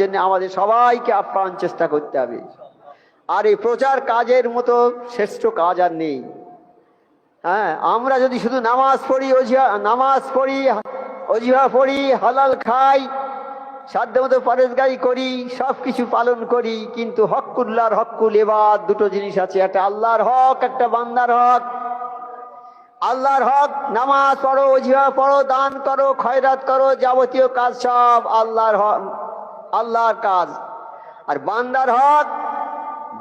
জন্য আমাদের সবাইকে আপ্রাণ চেষ্টা করতে হবে। আর এই প্রচার কাজের মতো শ্রেষ্ঠ কাজ আর নেই। হ্যাঁ আমরা যদি শুধু নামাজ পড়ি, অজিহা, নামাজ পড়ি, অজিহা পড়ি, হালাল খাই সাধ্য মতো পরেশগারি করি সব কিছু পালন করি, কিন্তু হকুল্লার হকুল এবার দুটো জিনিস আছে। একটা আল্লাহর হক, একটা বান্দার হক। আল্লাহর হক, নামাজ পড়ো, অজিহা পড়ো, দান করো, খয়রাত করো, যাবতীয় কাজ সব আল্লাহর হক। আল্লাহর কাজ। আর বান্দার হক,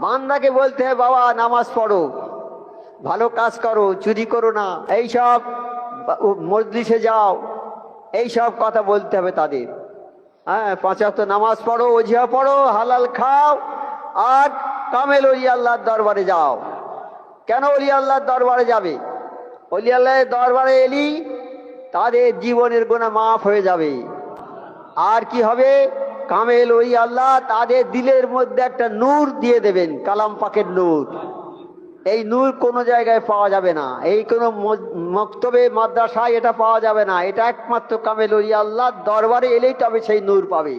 বান্দাকে বলতে হয়, বাবা, নামাজ পড়ো, ভালো কাজ করো, চুরি করো না এইসব মজলিসে যাও এইসব কথা বলতে হবে তাদের। হ্যাঁ পাঁচাত্ত নামাজ পড়ো অজিহা পড়ো, হালাল খাও, আর কামেল অলি আল্লাহর দরবারে যাও। কেন অলি আল্লাহর দরবারে যাবে? অলি আল্লাহর দরবারে এলি, তাদের জীবনের গোনা মাফ হয়ে যাবে। আর কি হবে? কামেল ওই আল্লাহ তাদের দিলের মধ্যে একটা নূর দিয়ে দেবেন, কালাম পাকের নূর। এই নূর কোনো জায়গায় পাওয়া যাবে না, এই কোনো মক্তবে, মাদ্রাসায় এটা পাওয়া যাবে না। এটা একমাত্র কামেল ওই আল্লাহ, দরবারে এলেই তবে সেই নূর পাবে।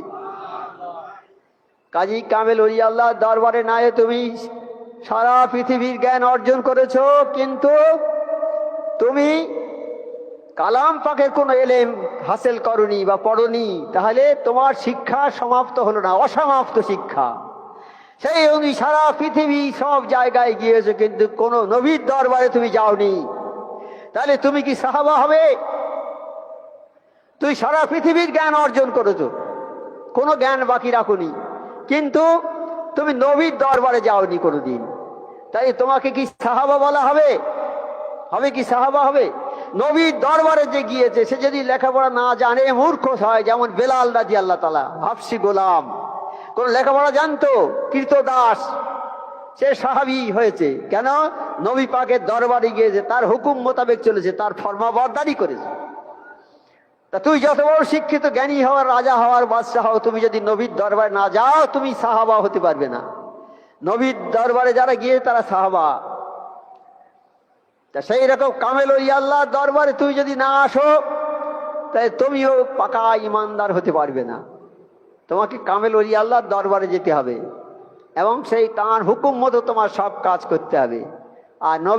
কাজী কামেল ওই আল্লাহ, দরবারে না তুমি সারা পৃথিবীর জ্ঞান অর্জন করেছ, কিন্তু তুমি কালাম পাকের কোনো এলেম হাসিল করনি বা পড়নি, তাহলে তোমার শিক্ষা সমাপ্ত হলো না, অসমাপ্ত শিক্ষা। সেই অনুযায়ী সারা পৃথিবী সব জায়গায় গিয়েছো, কিন্তু কোনো নবীর দরবারে তুমি যাওনি। তাহলে তুমি কি সাহাবা হবে? তুই সারা পৃথিবীর জ্ঞান অর্জন করেছ, কোনো জ্ঞান বাকি রাখুনি, কিন্তু তুমি নবীর দরবারে যাওনি কোনোদিন তাই তোমাকে কি সাহাবা বলা হবে? হবে কি সাহাবা হবে? নবীর দরবারে যে গিয়েছে, সে যদি লেখাপড়া না জানে, মূর্খ হয়, যেমন বেলাল রাজি আল্লাহ তালা হাফসি গোলাম। কোন লেখাপড়া জানতো? কীর্ত দাস সে সাহাবি হয়েছে। কেন? নবী পাকের দরবারে গিয়েছে, তার হুকুম মোতাবেক চলেছে, তার ফর্মাবরদারি করেছে। তা তুই যত বড় শিক্ষিত, জ্ঞানী হওয়ার রাজা হওয়ার বাদশাহ তুমি যদি নবীর দরবারে না যাও, তুমি সাহাবা হতে পারবে না। নবীর দরবারে যারা গিয়ে তারা সাহাবা। তা সেই রকম কামেল আল্লাহ দরবারে তুই যদি না আসো তাই তুমিও পাকা ইমানদার হতে পারবে না। তোমাকে কামেল আল্লাহর দরবারে যেতে হবে এবং সেই তাঁর হুকুম মতো তোমার সব কাজ করতে হবে। আর নবী